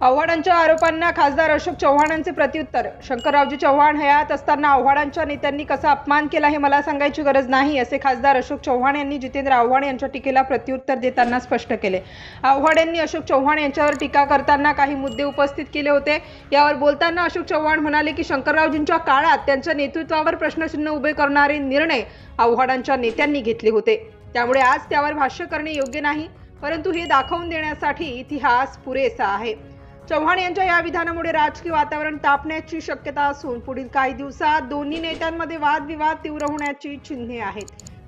आव्हाडांच्या आरोपांना खासदार अशोक चव्हाणांचे प्रत्युत्तर. शंकररावजी चव्हाण हयात असताना आव्हाडांच्या नेत्यांनी कसा अपमान केला हे मला सांगायची गरज नाही असे खासदार अशोक चव्हाण यांनी जितेंद्र आव्हाड यांच्या टीकेला प्रत्युत्तर देताना स्पष्ट केले. आव्हाड यांनी अशोक चव्हाण यांच्यावर टीका करताना काही मुद्दे उपस्थित केले होते. यावर बोलताना अशोक चव्हाण म्हणाले की शंकररावजींच्या काळात त्यांच्या नेतृत्वावर प्रश्नचिन्ह उभे करणारे निर्णय आव्हाडांच्या नेत्यांनी घेतले होते. त्यामुळे आज त्यावर भाष्य करणे योग्य नाही. परंतु हे दाखवून देण्यासाठी इतिहास पुरेसा आहे. चव्हाण यांच्या या विधानामुळे राजकीय वातावरण तापण्याची शक्यता असून पुढील काही दिवसात दोन्ही नेत्यांमध्ये वादविवाद तीव्र होण्याची चिन्हे आहेत.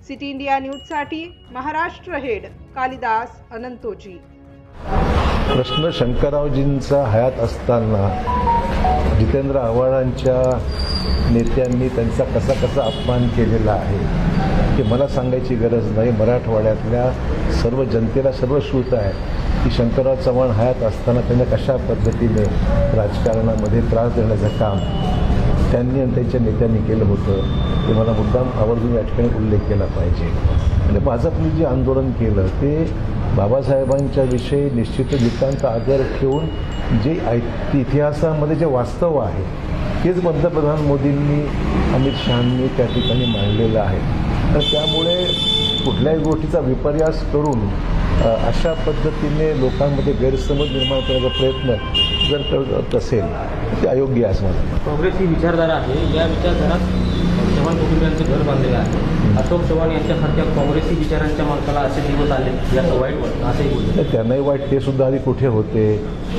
सिटी इंडिया न्यूजसाठी महाराष्ट्र हेड कालिदास अनंतोजी. प्रश्न शंकररावजींचा हयात असताना जितेंद्र आव्हाडांच्या नेत्यांनी त्यांचा कसा कसा अपमान केलेला आहे हे मला सांगायची गरज नाही. मराठवाड्यातल्या सर्व जनतेला सर्व श्रुत आहे की शंकरराव चव्हाण हयात असताना त्यांना कशा पद्धतीने राजकारणामध्ये त्रास देण्याचं काम त्यांनी आणि त्यांच्या नेत्यांनी केलं होतं ते मला मुद्दाम आवर्जून या ठिकाणी उल्लेख केला पाहिजे. आणि भाजपने जे आंदोलन केलं ते बाबासाहेबांच्या विषयी निश्चित नितांत आदर ठेवून जे ऐ इतिहासामध्ये जे वास्तव आहे तेच पंतप्रधान मोदींनी अमित शहांनी त्या ठिकाणी मांडलेलं आहे. तर त्यामुळे कुठल्याही गोष्टीचा विपर्यास करून अशा पद्धतीने लोकांमध्ये गैरसमज निर्माण करण्याचा प्रयत्न जर करत असेल ते अयोग्य असं काँग्रेस ही विचारधारा आहे. या विचारधारात चव्हाण कुटुंबियांचं घर बांधलेलं आहे. अशोक चव्हाण यांच्यासारख्या काँग्रेसी विचारांच्या माणसाला असे दिवस आले याचं वाईट वाटतं असंही त्यांनाही वाईट ते सुद्धा आधी कुठे होते?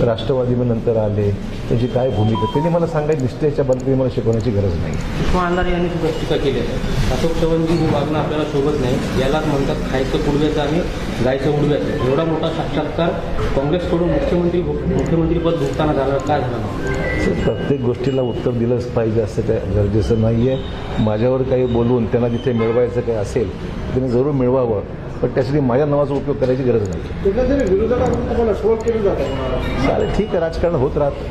राष्ट्रवादी मग नंतर आले. त्यांची काय भूमिका? त्यांनी मला सांगायची निष्ठेच्या बाबतीत मला शिकवण्याची गरज नाही. उस्मा अंधारे यांनी सुद्धा टीका केली आहे. अशोक चव्हाणजी ही वागणं आपल्याला शोभत नाही यालाच म्हणतात खायचं कुडव्याचं आणि गायचं उडव्याचं एवढा मोठा साक्षात्कार काँग्रेसकडून मुख्यमंत्री मुख्यमंत्रीपद भोगताना झालं काय झालं? प्रत्येक गोष्टीला उत्तर दिलंच पाहिजे असं काय गरजेचं नाही आहे माझ्यावर काही बोलून त्यांना जिथे मिळवायचं काही असेल तर त्यांनी जरूर मिळवावं. पण त्यासाठी माझ्या नावाचा उपयोग करायची गरज नाही. चालेल ठीक आहे राजकारण होत राहतं.